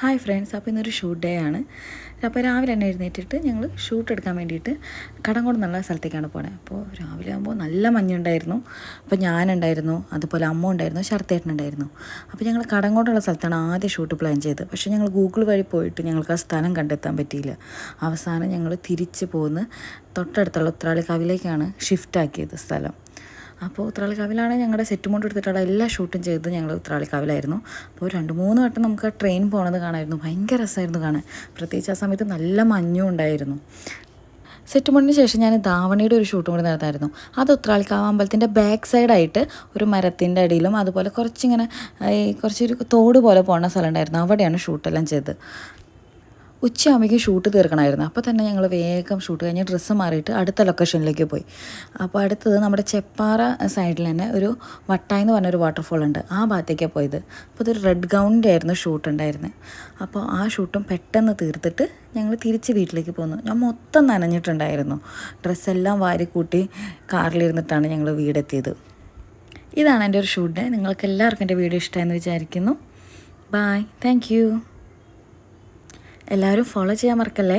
Hi friends അപ്പോൾ ഇന്നൊരു shoot day ആണ്. അപ്പോൾ രാവിലെ തന്നെ എഴുന്നേറ്റിട്ട് ഞങ്ങൾ ഷൂട്ട് എടുക്കാൻ വേണ്ടിയിട്ട് കടങ്കോട് നല്ല സ്ഥലത്തേക്കാണ് പോണത് അപ്പോൾ രാവിലെ ആകുമ്പോൾ നല്ല മഞ്ഞുണ്ടായിരുന്നു. അപ്പോൾ ഞാനുണ്ടായിരുന്നു അതുപോലെ അമ്മ ഉണ്ടായിരുന്നു ശരത്തേട്ടനുണ്ടായിരുന്നു അപ്പോൾ ഞങ്ങൾ കടങ്കോടുള്ള സ്ഥലത്താണ് ആദ്യം ഷൂട്ട് പ്ലാൻ ചെയ്തത്. പക്ഷേ ഞങ്ങൾ ഗൂഗിൾ വഴി പോയിട്ട് ഞങ്ങൾക്ക് ആ സ്ഥലം കണ്ടെത്താൻ പറ്റിയില്ല. അവസാനം ഞങ്ങൾ തിരിച്ച് പോകുന്ന തൊട്ടടുത്തുള്ള ഉത്രാളിക്കാവിലേക്കാണ് ഷിഫ്റ്റ് ആക്കിയത് സ്ഥലം. അപ്പോൾ ഉത്രാളിക്കാവിലാണ് ഞങ്ങളുടെ സെറ്റ് മോണ്ട് എടുത്തിട്ടുള്ള എല്ലാ ഷൂട്ടും ചെയ്തത് ഞങ്ങൾ ഉത്രാളിക്കാവിലായിരുന്നു. അപ്പോൾ രണ്ട് മൂന്ന് വട്ടം നമുക്ക് ആ ട്രെയിൻ പോണത് കാണായിരുന്നു. ഭയങ്കര രസമായിരുന്നു കാണാൻ. പ്രത്യേകിച്ച് ആ സമയത്ത് നല്ല മഞ്ഞും ഉണ്ടായിരുന്നു. സെറ്റ് മോണ്ടിന് ശേഷം ഞാൻ ധാവണിയുടെ ഒരു ഷൂട്ടും കൂടി നടത്തായിരുന്നു. അത് ഉത്രാളിക്കാവ് അമ്പലത്തിന്റെ ബാക്ക് സൈഡായിട്ട് ഒരു മരത്തിന്റെ അടിയിലും അതുപോലെ കുറച്ചിങ്ങനെ കുറച്ചൊരു തോട് പോലെ പോകുന്ന സ്ഥലം ഉണ്ടായിരുന്നു. അവിടെയാണ് ഷൂട്ടെല്ലാം ചെയ്തത്. ഉച്ചയാകുമ്പോഴേക്കും ഷൂട്ട് തീർക്കണമായിരുന്നു. അപ്പോൾ തന്നെ ഞങ്ങൾ വേഗം ഷൂട്ട് കഴിഞ്ഞ് ഡ്രസ്സ് മാറിയിട്ട് അടുത്ത ലൊക്കേഷനിലേക്ക് പോയി. അപ്പോൾ അടുത്തത് നമ്മുടെ ചെപ്പാറ സൈഡിൽ തന്നെ ഒരു വട്ടായി എന്ന് പറഞ്ഞൊരു വാട്ടർഫോൾ ഉണ്ട്. ആ ഭാഗത്തേക്കാണ് പോയത്. അപ്പോൾ ഇതൊരു റെഡ് ഗൗണിന്റെ ആയിരുന്നു ഷൂട്ട് ഉണ്ടായിരുന്നത് അപ്പോൾ ആ ഷൂട്ടും പെട്ടെന്ന് തീർത്തിട്ട് ഞങ്ങൾ തിരിച്ച് വീട്ടിലേക്ക് പോന്നു. ഞാൻ മൊത്തം നനഞ്ഞിട്ടുണ്ടായിരുന്നു. ഡ്രസ്സെല്ലാം വാരിക്കൂട്ടി കാറിലിരുന്നിട്ടാണ് ഞങ്ങൾ വീടെത്തിയത്. ഇതാണ് എന്റെ ഒരു ഷൂട്ട് നിങ്ങൾക്ക് എല്ലാവർക്കും എന്റെ വീഡിയോ ഇഷ്ടമായെന്ന് വിചാരിക്കുന്നു. ബായ് താങ്ക് എല്ലാവരും ഫോളോ ചെയ്യാൻ മറക്കല്ലേ?